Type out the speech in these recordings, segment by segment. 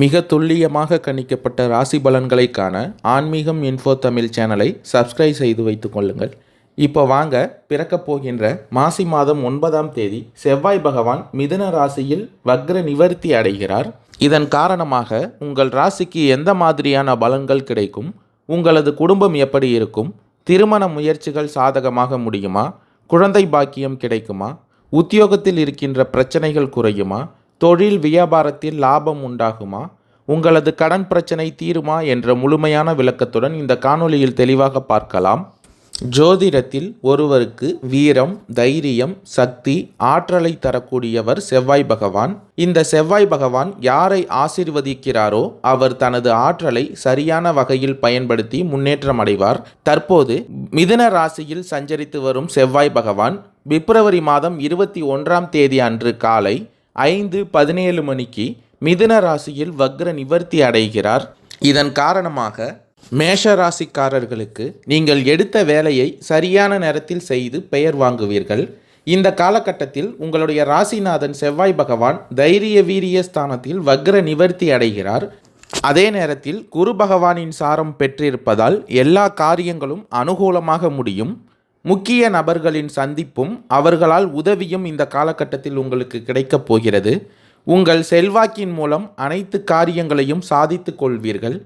மிக துல்லியமாக கணிக்கப்பட்ட ராசி பலன்களை காண ஆன்மீகம் இன்ஃபோ தமிழ் சேனலை சப்ஸ்கிரைப் செய்து வைத்து கொள்ளுங்கள். இப்போ வாங்க பிறக்கப் போகின்ற மாசி மாதம் ஒன்பதாம் தேதி செவ்வாய் பகவான் மிதுன ராசியில் வக்ர நிவர்த்தி அடைகிறார். இதன் காரணமாக உங்கள் ராசிக்கு எந்த மாதிரியான பலன்கள் கிடைக்கும்? உங்களது குடும்பம் எப்படி இருக்கும்? திருமண முயற்சிகள் சாதகமாக முடியுமா? குழந்தை பாக்கியம் கிடைக்குமா? உத்தியோகத்தில் இருக்கின்ற பிரச்சனைகள் குறையுமா? தொழில் வியாபாரத்தில் லாபம் உண்டாகுமா? உங்களது கடன் பிரச்சனை தீருமா? என்ற முழுமையான விளக்கத்துடன் இந்த காணொளியில் தெளிவாக பார்க்கலாம். ஜோதிடத்தில் ஒருவருக்கு வீரம் தைரியம் சக்தி ஆற்றலை தரக்கூடியவர் செவ்வாய் பகவான். இந்த செவ்வாய் பகவான் யாரை ஆசிர்வதிக்கிறாரோ அவர் தனது ஆற்றலை சரியான வகையில் பயன்படுத்தி முன்னேற்றம் அடைவார். தற்போது மிதுன ராசியில் சஞ்சரித்து வரும் செவ்வாய் பகவான் பிப்ரவரி மாதம் இருபத்தி ஒன்றாம் தேதி அன்று காலை ஐந்து பதினேழு மணிக்கு மிதுன ராசியில் வக்ர நிவர்த்தி அடைகிறார். இதன் காரணமாக மேஷ ராசிக்காரர்களுக்கு நீங்கள் எடுத்த வேலையை சரியான நேரத்தில் செய்து பெயர் வாங்குவீர்கள். இந்த காலகட்டத்தில் உங்களுடைய ராசிநாதன் செவ்வாய் பகவான் தைரிய வீரிய ஸ்தானத்தில் வக்ர நிவர்த்தி அடைகிறார். அதே நேரத்தில் குரு பகவானின் சாரம் பெற்றிருப்பதால் எல்லா காரியங்களும் அனுகூலமாக முடியும். முக்கிய நபர்களின் சந்திப்பும் அவர்களால் உதவியும் இந்த காலகட்டத்தில் உங்களுக்கு கிடைக்கப் போகிறது. உங்கள் செல்வாக்கின் மூலம் அனைத்து காரியங்களையும் சாதித்து கொள்வீர்கள்.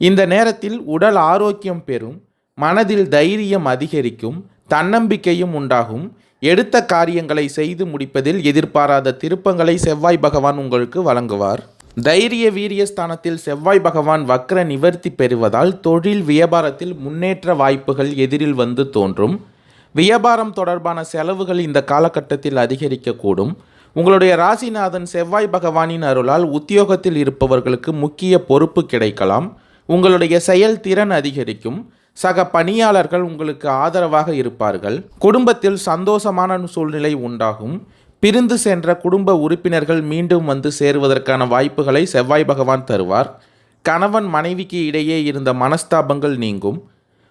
இந்த நேரத்தில் உடல் ஆரோக்கியம் பெறும் மனதில் தைரியம் அதிகரிக்கும் தன்னம்பிக்கையும் உண்டாகும். எடுத்த காரியங்களை செய்து முடிப்பதில் எதிர்பாராத திருப்பங்களை செவ்வாய் பகவான் உங்களுக்கு வழங்குவார். தைரிய வீரியஸ்தானத்தில் செவ்வாய் பகவான் வக்ர நிவர்த்தி பெறுவதால் தொழில் வியாபாரத்தில் முன்னேற்ற வாய்ப்புகள் எதிரில் வந்து தோன்றும். வியாபாரம் தொடர்பான செலவுகள் இந்த காலகட்டத்தில் அதிகரிக்கக்கூடும். உங்களுடைய ராசிநாதன் செவ்வாய் பகவானின் அருளால் உத்தியோகத்தில் இருப்பவர்களுக்கு முக்கிய பொறுப்பு கிடைக்கலாம். உங்களுடைய செயல்திறன் அதிகரிக்கும். சக பணியாளர்கள் உங்களுக்கு ஆதரவாக இருப்பார்கள். குடும்பத்தில் சந்தோஷமான சூழ்நிலை உண்டாகும். பிரிந்து சென்ற குடும்ப உறுப்பினர்கள் மீண்டும் வந்து சேருவதற்கான வாய்ப்புகளை செவ்வாய் பகவான் தருவார். கணவன் மனைவிக்கு இடையே இருந்த மனஸ்தாபங்கள் நீங்கும்.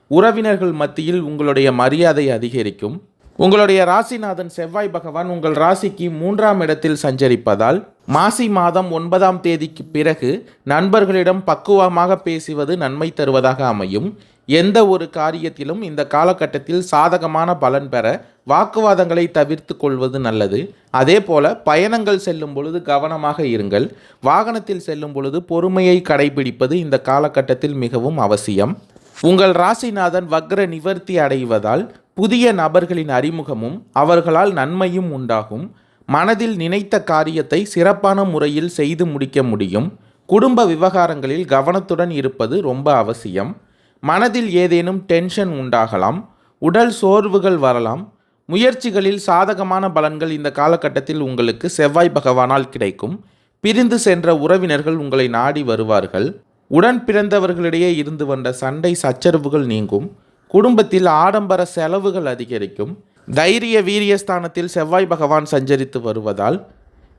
உறவினர்கள் மத்தியில் உங்களுடைய மரியாதை அதிகரிக்கும். உங்களுடைய ராசிநாதன் செவ்வாய் பகவான் உங்கள் ராசிக்கு மூன்றாம் இடத்தில் சஞ்சரிப்பதால் மாசி மாதம் ஒன்பதாம் தேதிக்கு பிறகு நண்பர்களிடம் பக்குவமாக பேசுவது நன்மை தருவதாக அமையும். எந்த ஒரு காரியத்திலும் இந்த காலகட்டத்தில் சாதகமான பலன் பெற வாக்குவாதங்களை தவிர்த்து கொள்வது நல்லது. அதே போல பயணங்கள் செல்லும் பொழுது கவனமாக இருங்கள். வாகனத்தில் செல்லும் பொழுது பொறுமையை கடைபிடிப்பது இந்த காலகட்டத்தில் மிகவும் அவசியம். உங்கள் ராசிநாதன் வக்ர நிவர்த்தி அடைவதால் புதிய நபர்களின் அறிமுகமும் அவர்களால் நன்மையும் உண்டாகும். மனதில் நினைத்த காரியத்தை சிறப்பான முறையில் செய்து முடிக்க முடியும். குடும்ப விவகாரங்களில் கவனத்துடன் இருப்பது ரொம்ப அவசியம். மனதில் ஏதேனும் டென்ஷன் உண்டாகலாம். உடல் சோர்வுகள் வரலாம். முயற்சிகளில் சாதகமான பலன்கள் இந்த காலகட்டத்தில் உங்களுக்கு செவ்வாய் பகவானால் கிடைக்கும். பிரிந்து சென்ற உறவினர்கள் உங்களை நாடி வருவார்கள். உடன் பிறந்தவர்களிடையே இருந்து வந்த சண்டை சச்சரவுகள் நீங்கும். குடும்பத்தில் ஆடம்பர செலவுகள் அதிகரிக்கும். தைரிய வீரியஸ்தானத்தில் செவ்வாய் பகவான் சஞ்சரித்து வருவதால்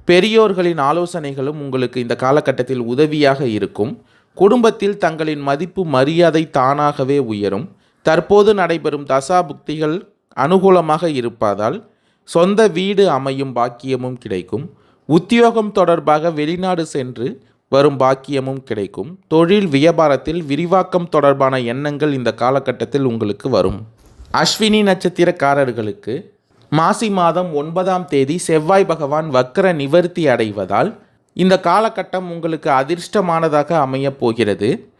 பெரியோர்களின் ஆலோசனைகளும் உங்களுக்கு இந்த காலகட்டத்தில் உதவியாக இருக்கும். குடும்பத்தில் தங்களின் மதிப்பு மரியாதை தானாகவே உயரும். தற்போது நடைபெறும் தசா புக்திகள் அனுகூலமாக இருப்பதால் சொந்த வீடு அமையும் பாக்கியமும் கிடைக்கும். உத்தியோகம் தொடர்பாக வெளிநாடு சென்று வரும் பாக்கியமும் கிடைக்கும். தொழில் வியாபாரத்தில் விரிவாக்கம் தொடர்பான எண்ணங்கள் இந்த காலகட்டத்தில் உங்களுக்கு வரும். அஸ்வினி நட்சத்திரக்காரர்களுக்கு மாசி மாதம் ஒன்பதாம் தேதி செவ்வாய் பகவான் வக்கர நிவர்த்தி அடைவதால் இந்த காலகட்டம் உங்களுக்கு அதிர்ஷ்டமானதாக அமையப் போகிறது.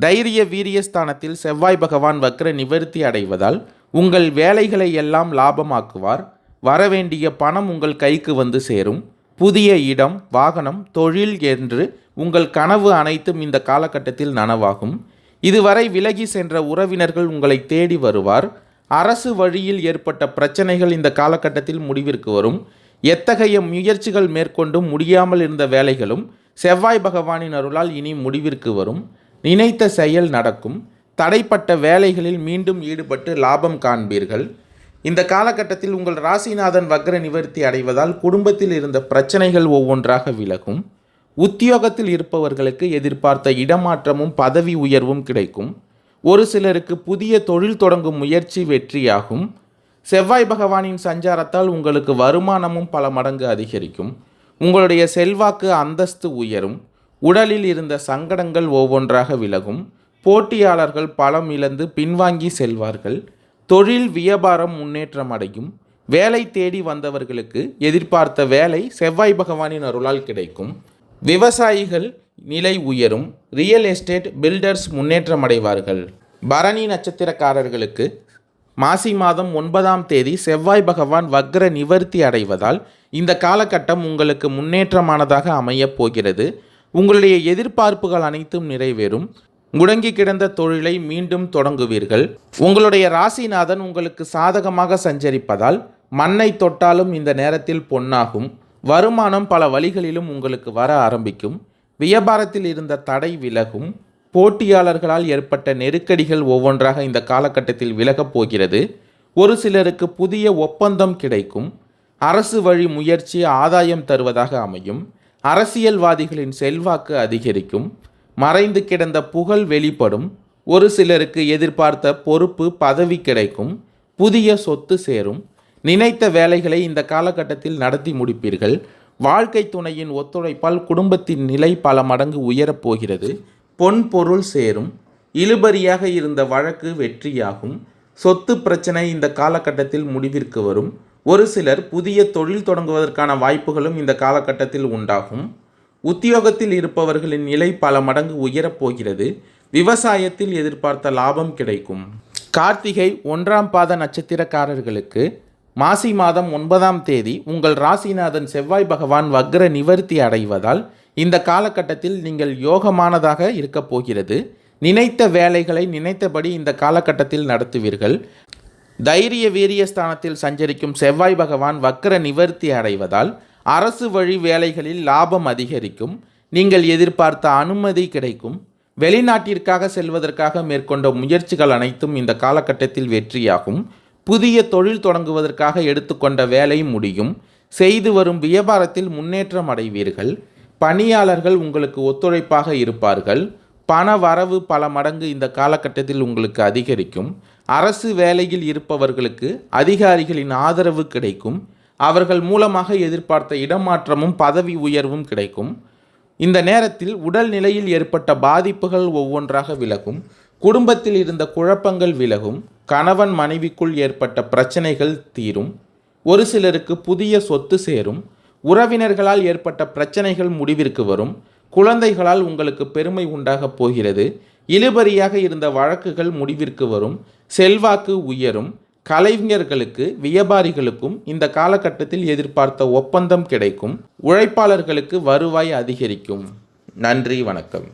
தைரிய வீரியஸ்தானத்தில் செவ்வாய் பகவான் வக்கர நிவர்த்தி அடைவதால் உங்கள் வேலைகளை எல்லாம் லாபமாக்குவார். வரவேண்டிய பணம் உங்கள் கைக்கு வந்து சேரும். புதிய இடம் வாகனம் தொழில் என்று உங்கள் கனவு அனைத்தும் இந்த காலகட்டத்தில் நனவாகும். இதுவரை விலகி சென்ற உறவினர்கள் உங்களை தேடி வருவார். அரசு வழியில் ஏற்பட்ட பிரச்சனைகள் இந்த காலகட்டத்தில் முடிவிற்கு வரும். எத்தகைய முயற்சிகள் மேற்கொண்டும் முடியாமல் இருந்த வேலைகளும் செவ்வாய் பகவானின் அருளால் இனி முடிவிற்கு வரும். நினைத்த செயல் நடக்கும். தடைப்பட்ட வேலைகளில் மீண்டும் ஈடுபட்டு லாபம் காண்பீர்கள். இந்த காலகட்டத்தில் உங்கள் ராசிநாதன் வக்ர நிவர்த்தி அடைவதால் குடும்பத்தில் இருந்த பிரச்சனைகள் ஒவ்வொன்றாக விலகும். உத்தியோகத்தில் இருப்பவர்களுக்கு எதிர்பார்த்த இடமாற்றமும் பதவி உயர்வும் கிடைக்கும். ஒரு சிலருக்கு புதிய தொழில் தொடங்கும் முயற்சி வெற்றியாகும். செவ்வாய் பகவானின் சஞ்சாரத்தால் உங்களுக்கு வருமானமும் பல மடங்கு அதிகரிக்கும். உங்களுடைய செல்வாக்கு அந்தஸ்து உயரும். உடலில் இருந்த சங்கடங்கள் ஒவ்வொன்றாக விலகும். போட்டியாளர்கள் பலம் இழந்து பின்வாங்கி செல்வார்கள். தொழில் வியாபாரம் முன்னேற்றம் அடையும் வேலை தேடி வந்தவர்களுக்கு எதிர்பார்த்த வேலை செவ்வாய் பகவானின் அருளால் கிடைக்கும். விவசாயிகள் நிலை உயரும் ரியல் எஸ்டேட் பில்டர்ஸ் முன்னேற்றம் அடைவார்கள் பரணி நட்சத்திரக்காரர்களுக்கு மாசி மாதம் ஒன்பதாம் தேதி செவ்வாய் பகவான் வக்ர நிவர்த்தி அடைவதால் இந்த காலகட்டம் உங்களுக்கு முன்னேற்றமானதாக அமையப் போகிறது. உங்களுடைய எதிர்பார்ப்புகள் அனைத்தும் நிறைவேறும். முடங்கி கிடந்த தொழிலை மீண்டும் தொடங்குவீர்கள். உங்களுடைய ராசிநாதன் உங்களுக்கு சாதகமாக சஞ்சரிப்பதால் மண்ணை தொட்டாலும் இந்த நேரத்தில் பொன்னாகும். வருமானம் பல வழிகளிலும் உங்களுக்கு வர ஆரம்பிக்கும். வியாபாரத்தில் இருந்த தடை விலகும். போட்டியாளர்களால் ஏற்பட்ட நெருக்கடிகள் ஒவ்வொன்றாக இந்த காலகட்டத்தில் விலகப் போகிறது. ஒரு சிலருக்கு புதிய ஒப்பந்தம் கிடைக்கும். அரசு வழி முயற்சி ஆதாயம் தருவதாக அமையும். அரசியல்வாதிகளின் செல்வாக்கு அதிகரிக்கும். மறைந்து கிடந்த புகழ் வெளிப்படும். ஒரு சிலருக்கு எதிர்பார்த்த பொறுப்பு பதவி கிடைக்கும். புதிய சொத்து சேரும். நினைத்த வேலைகளை இந்த காலகட்டத்தில் நடத்தி முடிப்பீர்கள். வாழ்க்கை துணையின் ஒத்துழைப்பால் குடும்பத்தின் நிலை பல மடங்கு உயரப் போகிறது. பொன் பொருள் சேரும். இழுபறியாக இருந்த வழக்கு வெற்றியாகும். சொத்து பிரச்சனை இந்த காலகட்டத்தில் முடிவிற்கு வரும். ஒரு சிலர் புதிய தொழில் தொடங்குவதற்கான வாய்ப்புகளும் இந்த காலகட்டத்தில் உண்டாகும். உத்தியோகத்தில் இருப்பவர்களின் நிலை பல மடங்கு உயரப் போகிறது. விவசாயத்தில் எதிர்பார்த்த லாபம் கிடைக்கும். கார்த்திகை ஒன்றாம் பாத நட்சத்திரக்காரர்களுக்கு மாசி மாதம் ஒன்பதாம் தேதி உங்கள் ராசிநாதன் செவ்வாய் பகவான் வக்ர நிவர்த்தி அடைவதால் இந்த காலகட்டத்தில் நீங்கள் யோகமானதாக இருக்கப் போகிறது. நினைத்த வேலைகளை நினைத்தபடி இந்த காலகட்டத்தில் நடத்துவீர்கள். தைரிய வீரிய ஸ்தானத்தில் சஞ்சரிக்கும் செவ்வாய் பகவான் வக்ர நிவர்த்தி அடைவதால் அரசு வழி வேலைகளில் லாபம் அதிகரிக்கும். நீங்கள் எதிர்பார்த்த அனுமதி கிடைக்கும். வெளிநாட்டிற்காக செல்வதற்காக மேற்கொண்ட முயற்சிகள் அனைத்தும் இந்த காலகட்டத்தில் வெற்றியாகும். புதிய தொழில் தொடங்குவதற்காக எடுத்துக்கொண்ட வேலை முடியும். செய்து வரும் வியாபாரத்தில் முன்னேற்றம் அடைவீர்கள். பணியாளர்கள் உங்களுக்கு ஒத்துழைப்பாக இருப்பார்கள். பண வரவு பல மடங்கு இந்த காலகட்டத்தில் உங்களுக்கு அதிகரிக்கும். அரசு வேலையில் இருப்பவர்களுக்கு அதிகாரிகளின் ஆதரவு கிடைக்கும். அவர்கள் மூலமாக எதிர்பார்த்த இடமாற்றமும் பதவி உயர்வும் கிடைக்கும். இந்த நேரத்தில் உடல் நிலையில் ஏற்பட்ட பாதிப்புகள் ஒவ்வொன்றாக விலகும். குடும்பத்தில் இருந்த குழப்பங்கள் விலகும் கணவன் மனைவிக்குள் ஏற்பட்ட பிரச்சனைகள் தீரும் ஒரு சிலருக்கு புதிய சொத்து சேரும் உறவினர்களால் ஏற்பட்ட பிரச்சனைகள் முடிவிற்கு வரும் குழந்தைகளால் உங்களுக்கு பெருமை உண்டாகப் போகிறது இழுபறியாக இருந்த வழக்குகள் முடிவிற்கு வரும் செல்வாக்கு உயரும் கலைஞர்களுக்கு வியாபாரிகளுக்கும் இந்த காலகட்டத்தில் எதிர்பார்த்த ஒப்பந்தம் கிடைக்கும் உழைப்பாளர்களுக்கு வருவாய் அதிகரிக்கும். நன்றி வணக்கம்.